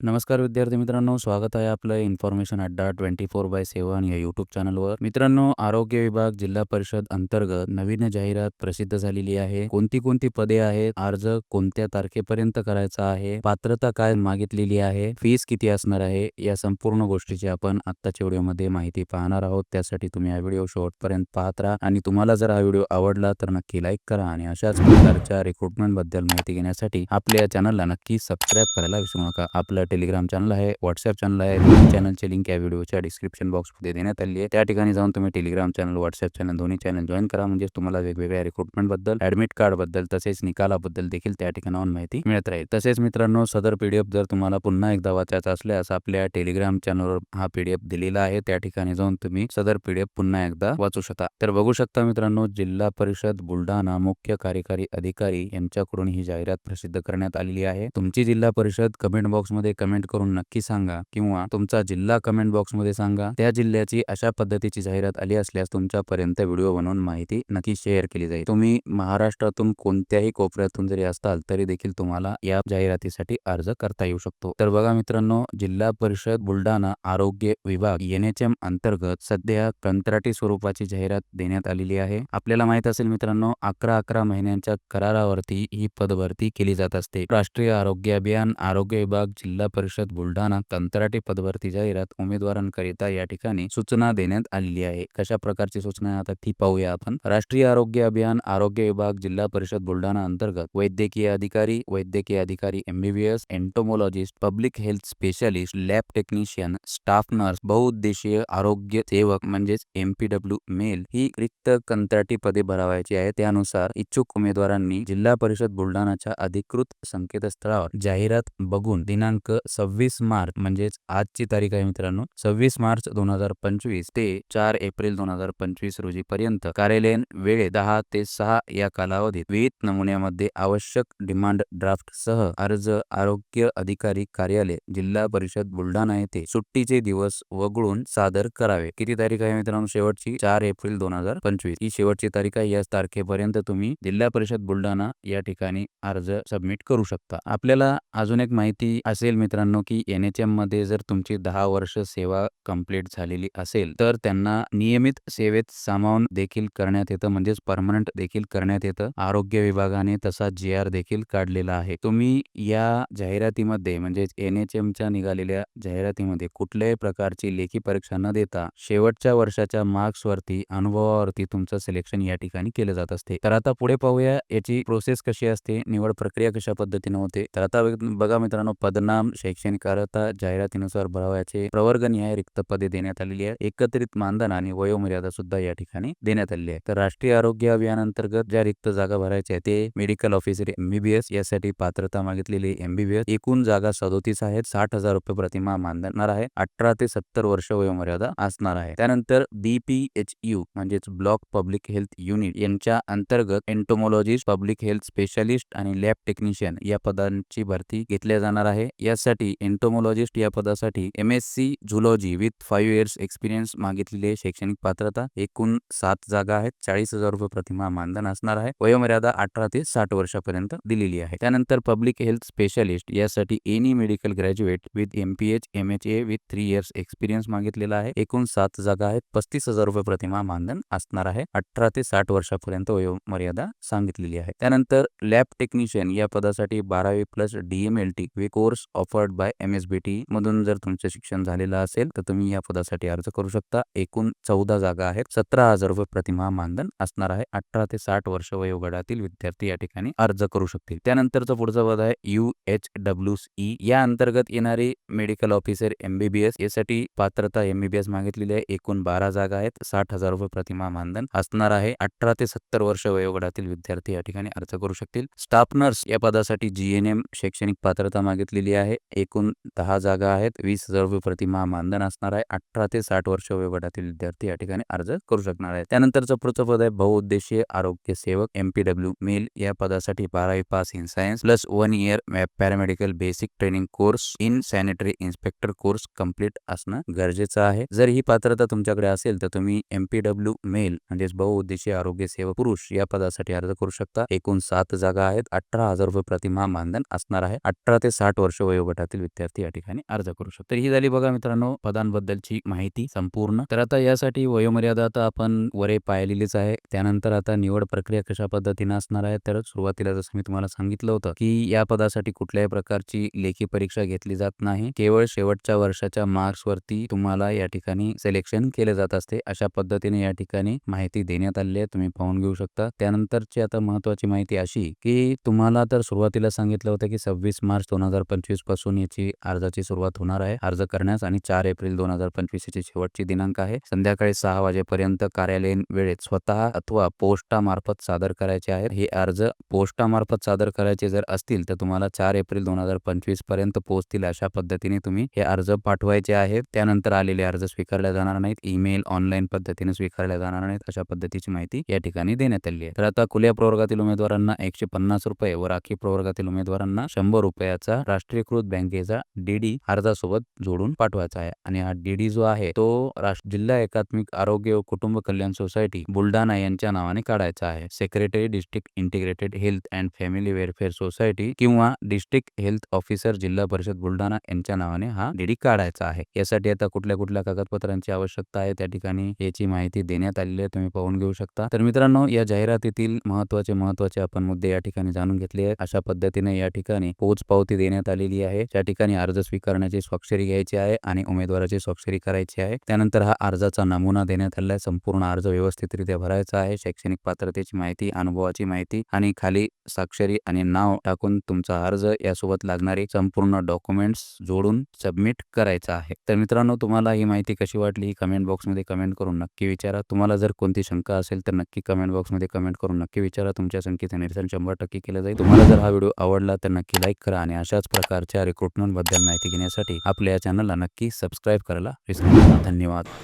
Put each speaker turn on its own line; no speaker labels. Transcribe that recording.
नमस्कार विद्यार्थी मित्रांनो स्वागत आहे आपलं इन्फॉर्मेशन अड्डा ट्वेंटी फोर बाय सेवन या यूट्यूब चॅनलवर मित्रांनो आरोग्य विभाग जिल्हा परिषद अंतर्गत नवीन जाहिरात प्रसिद्ध झालेली आहे. कोणती कोणती पदे आहेत अर्ज कोणत्या तारखेपर्यंत करायचा आहे पात्रता काय मागितलेली आहे फीस किती असणार आहे या संपूर्ण गोष्टीची आपण आत्ताच्या व्हिडिओमध्ये माहिती पाहणार आहोत. त्यासाठी तुम्ही हा व्हिडिओ शेवटपर्यंत पाहत राहा आणि तुम्हाला जर हा व्हिडिओ आवडला तर नक्की लाईक करा आणि अशाच प्रकारच्या रिक्रुटमेंटबद्दल माहिती घेण्यासाठी आपल्या चॅनलला नक्की सबस्क्राईब करायला विसरू नका. आपलं टेलिग्राम चॅनल आहे व्हॉट्सअप चॅनल आहे. दोन्ही चॅनलची लिंक या व्हिडिओच्या डिस्क्रिप्शन बॉक्समध्ये देण्यात आली आहे. त्या ठिकाणी जाऊन तुम्ही टेलिग्राम चॅनल व्हॉट्सअप चॅनल दोन्ही चॅनल जॉईन करा. म्हणजे तुम्हाला वेगवेगळ्या रिक्रुटमेंटबद्दल ऍडमिट कार्डबद्दल तसेच निकालाबद्दल देखील त्या ठिकाणाहून माहिती मिळत राहील. तसेच मित्रांनो सदर पीडीएफ जर तुम्हाला पुन्हा एकदा वाचायचा असल्यास आपल्या टेलिग्राम चॅनलवर हा पीडीएफ दिलेला आहे त्या ठिकाणी जाऊन तुम्ही सदर पीडीएफ पुन्हा एकदा वाचू शकता. तर बघू शकता मित्रांनो जिल्हा परिषद बुलढाणा मुख्य कार्यकारी अधिकारी यांच्याकडून ही जाहिरात प्रसिद्ध करण्यात आलेली आहे. तुमची जिल्हा परिषद कमेंट बॉक्समध्ये कमेंट करून नक्की सांगा किंवा तुमचा जिल्हा कमेंट बॉक्समध्ये सांगा. त्या जिल्ह्याची अशा पद्धतीची जाहिरात आली असल्यास तुमच्यापर्यंत व्हिडिओ बनवून माहिती नक्की शेअर केली जाईल. तुम्ही महाराष्ट्रातून कोणत्याही कोपऱ्यातून जरी असताल तरी देखील तुम्हाला या जाहिरातीसाठी अर्ज करता येऊ शकतो. तर बघा मित्रांनो जिल्हा परिषद बुलढाणा आरोग्य विभाग एनएचएम अंतर्गत सध्या कंत्राटी स्वरूपाची जाहिरात देण्यात आलेली आहे. आपल्याला माहीत असेल मित्रांनो अकरा अकरा महिन्यांच्या करारावरती ही पदभरती केली जात असते. राष्ट्रीय आरोग्य अभियान आरोग्य विभाग जिल्हा परिषद बुलढाणा कंत्राटी पदवरती जाहिरात उमेदवारांकरिता या ठिकाणी सूचना देण्यात आलेली आहे. कशा प्रकारची सूचना आता ती पाहूया आपण. राष्ट्रीय आरोग्य अभियान आरोग्य विभाग जिल्हा परिषद बुलढाणा अंतर्गत वैद्यकीय अधिकारी वैद्यकीय अधिकारी MBBS entomologist public health specialist lab technician staff nurse बहुउद्देशीय आरोग्य सेवक म्हणजेच एमपीडब्ल्यू मेल ही रिक्त कंत्राटी पदे भरावायची आहे त्यानुसार इच्छुक उमेदवारांनी जिल्हा परिषद बुलढाणाच्या अधिकृत संकेतस्थळावर जाहिरात बघून दिनांक सव्वीस मार्च म्हणजेच आजची तारीख आहे मित्रांनो सव्वीस मार्च दोन हजार पंचवीस ते चार एप्रिल दोन हजार पंचवीस रोजी पर्यंत कार्यालयीन वेळे दहा ते सहा या कालावधीत विविध नमुन्यामध्ये आवश्यक डिमांड ड्राफ्ट सह अर्ज आरोग्य अधिकारी कार्यालय जिल्हा परिषद बुलढाणा येथे सुट्टीचे दिवस वगळून सादर करावे. किती तारीख आहे मित्रांनो शेवटची? चार एप्रिल दोन हजार पंचवीस. ही शेवटची तारीख आहे. याच तारखेपर्यंत तुम्ही जिल्हा परिषद बुलढाणा या ठिकाणी अर्ज सबमिट करू शकता. आपल्याला अजून एक माहिती असेल मित्रांनो की एन एच एममध्ये जर तुमची दहा वर्ष सेवा कंप्लीट झालेली असेल तर त्यांना नियमित सेवेत सामावून देखील करण्यात येतं म्हणजेच परमनंट देखील करण्यात येतं. आरोग्य विभागाने तसा जी आर देखील काढलेला आहे. तुम्ही या जाहिरातीमध्ये म्हणजेच एन एच एमच्या निघालेल्या जाहिरातीमध्ये कुठल्याही प्रकारची लेखी परीक्षा न देता शेवटच्या वर्षाच्या मार्क्सवरती अनुभवावरती तुमचं सिलेक्शन या ठिकाणी केलं जात असते. तर आता पुढे पाहूया याची प्रोसेस कशी असते निवड प्रक्रिया कशा पद्धतीने होते. तर आता बघा मित्रांनो पदनाम शैक्षणिक अर्हता जाहिरातीनुसार भरावयाचे प्रवर्गनिहाय रिक्त पदे देण्यात आलेली आहे एकत्रित मानधन आणि वयोमर्यादा सुद्धा या ठिकाणी देण्यात आलेली आहे. तर राष्ट्रीय आरोग्य अभियान अंतर्गत ज्या रिक्त जागा भरायच्या ते मेडिकल ऑफिसर एमबीबीएस यासाठी पात्रता मागितलेली एमबीबीएस एकूण जागा सदोतीस आहेत. साठ हजार रुपये प्रतिमा मानधनार आहे. अठरा ते सत्तर वर्ष वयोमर्यादा असणार आहे. त्यानंतर बीपीएचयू म्हणजेच ब्लॉक पब्लिक हेल्थ युनिट यांच्या अंतर्गत एंटोमॉलॉजिस्ट पब्लिक हेल्थ स्पेशालिस्ट आणि लॅब टेक्निशियन या पदांची भरती घेतल्या जाणार आहे. यासाठी एंटोमोलॉजिस्ट या पदासाठी M S C zoology with five years experience मागितलेली शैक्षणिक पात्रता एकूण सात जागा आहेत. चाळीस हजार रुपये प्रतिमा मानधन असणार आहे. वयोमर्यादा अठरा ते साठ वर्षापर्यंत दिलेली आहे. त्यानंतर पब्लिक हेल्थ स्पेशालिस्ट यासाठी any medical graduate with M P H M H A with three years experience मागितलेला आहे. एकूण सात जागा आहेत. पस्तीस हजार रुपये प्रतिमा मानधन असणार आहे. अठरा ते साठ वर्षापर्यंत वयोमर्यादा सांगितलेली आहे. त्यानंतर लॅब टेक्निशियन या पदासाठी बारावी plus DMLT way course offered by M S B T मधून जर तुमचं शिक्षण झालेलं असेल तर तुम्ही या पदासाठी अर्ज करू शकता. एकूण चौदा जागा आहेत. सतरा हजार रुपये प्रतिमा मानधन असणार आहे. अठरा ते साठ वर्ष वयोगटातील विद्यार्थी या ठिकाणी अर्ज करू शकतील. त्यानंतरचं पुढचं पद आहे यू एच डब्ल्यू ई या अंतर्गत येणारे मेडिकल ऑफिसर एमबीबीएस यासाठी पात्रता एमबीबीएस मागितलेली आहे. एकूण बारा जागा आहेत. साठ हजार रुपये प्रतिमा मानधन असणार आहे. अठरा ते सत्तर वर्ष वयोगटातील विद्यार्थी या ठिकाणी अर्ज करू शकतील. स्टाफ नर्स या पदासाठी जीएनएम शैक्षणिक पात्रता मागितलेली आहे. एकूण दहा जागा आहेत. वीस हजार रुपये प्रतिमा मानधन असणार आहे. अठरा ते साठ वर्ष वयोगटातील विद्यार्थी या ठिकाणी अर्ज करू शकणार आहे त्यानंतरचं पुढचं पद आहे बहुउद्देशीय आरोग्य सेवक एमपीडब्ल्यू मेल. या पदासाठी बारावी pass in science plus one year paramedical basic training course in sanitary inspector course complete असणं गरजेचं आहे. जर ही पात्रता तुमच्याकडे असेल तर तुम्ही एमपीडब्ल्यू मेल म्हणजेच बहुउद्देशीय आरोग्य सेवक पुरुष या पदासाठी अर्ज करू शकता. एकूण सात जागा आहेत. अठरा हजार रुपये प्रतिमा मानधन असणार आहे. अठरा ते साठ वर्ष वयोगट गटातील विद्यार्थी या ठिकाणी अर्ज करू शकतो. तर ही झाली बघा मित्रांनो पदांबद्दलची माहिती संपूर्ण. तर आता यासाठी वयोमर्यादा आता आपण वरे पाहिलेलीच आहे. त्यानंतर आता निवड प्रक्रिया कशा पद्धतीने असणार आहे? तर सुरुवातीला जसं मी तुम्हाला सांगितलं होतं की या पदासाठी कुठल्याही प्रकारची लेखी परीक्षा घेतली जात नाही. केवळ शेवटच्या वर्षाच्या मार्क्स वरती तुम्हाला या ठिकाणी सिलेक्शन केले जात असते. अशा पद्धतीने या ठिकाणी माहिती देण्यात आली आहे. तुम्ही पाहून घेऊ शकता. त्यानंतरची आता महत्वाची माहिती अशी की तुम्हाला तर सुरुवातीला सांगितलं होतं की सव्वीस मार्च दोन हजार पंचवीस पासून याची अर्जाची सुरुवात होणार आहे. अर्ज करण्यास आणि चार एप्रिल दोन हजार पंचवीस ची शेवटची दिनांक आहे. संध्याकाळी सहा वाजेपर्यंत कार्यालयीन वेळेत स्वतः अथवा पोस्टामार्फत सादर करायचे आहेत. हे अर्ज पोस्टामार्फत सादर करायचे जर असतील तर तुम्हाला चार एप्रिल दोन हजार पंचवीसपर्यंत पोहोचतील अशा पद्धतीने तुम्ही हे अर्ज पाठवायचे आहेत. त्यानंतर आलेले अर्ज स्वीकारले जाणार नाहीत. ईमेल ऑनलाईन पद्धतीने स्वीकारले जाणार नाहीत. अशा पद्धतीची माहिती या ठिकाणी देण्यात आली आहे. तर आता खुल्या प्रवर्गातील उमेदवारांना एकशे पन्नास रुपये व राखीव प्रवर्गातील उमेदवारांना शंभर रुपयाचा राष्ट्रीयकृत बँकेचा डीडी अर्जासोबत जोडून पाठवायचा आहे. आणि हा डीडी जो आहे तो राष्ट्र जिल्हा एकात्मिक आरोग्य व कुटुंब कल्याण सोसायटी बुलढाणा यांच्या नावाने काढायचा आहे. Secretary district integrated health and family welfare society किंवा district health officer Zilla Parishad Buldhana यांच्या नावाने हा डीडी काढायचा आहे. यासाठी आता कुठल्या कुठल्या कागदपत्रांची आवश्यकता आहे त्या ठिकाणी याची माहिती देण्यात आलेली आहे तुम्ही पाहून घेऊ शकता. तर मित्रांनो या जाहिरातीतील महत्त्वाचे महत्त्वाचे आपण मुद्दे या ठिकाणी जाणून घेतले आहेत. अशा पद्धतीने या ठिकाणी पोच पावती देण्यात आलेली आहे. त्या ठिकाणी अर्ज स्वीकारण्याची स्वाक्षरी घ्यायची आहे आणि उमेदवाराची स्वाक्षरी करायची आहे. त्यानंतर हा अर्जाचा नमुना देण्यात आलेला आहे. संपूर्ण अर्ज व्यवस्थितरित्या भरायचा आहे. शैक्षणिक पात्रतेची माहिती अनुभवाची माहिती आणि खाली स्वाक्षरी आणि नाव टाकून तुमचा अर्ज यासोबत लागणारी संपूर्ण डॉक्युमेंट्स जोडून सबमिट करायचा आहे. तर मित्रांनो तुम्हाला ही माहिती कशी वाटली ही कमेंट बॉक्समध्ये कमेंट करून नक्की विचारा. तुम्हाला जर कोणती शंका असेल तर नक्की कमेंट बॉक्समध्ये कमेंट करून नक्की विचारा. तुमच्या संख्येचं निरसन शंभर टक्के केलं जाईल. तुम्हाला जर हा व्हिडिओ आवडला तर नक्की लाईक करा आणि अशाच प्रकारच्या रिक्रुटमेंटबद्दल माहिती घेण्यासाठी आपल्या या चॅनलला नक्की सबस्क्राईब करायला विसरू नका. धन्यवाद.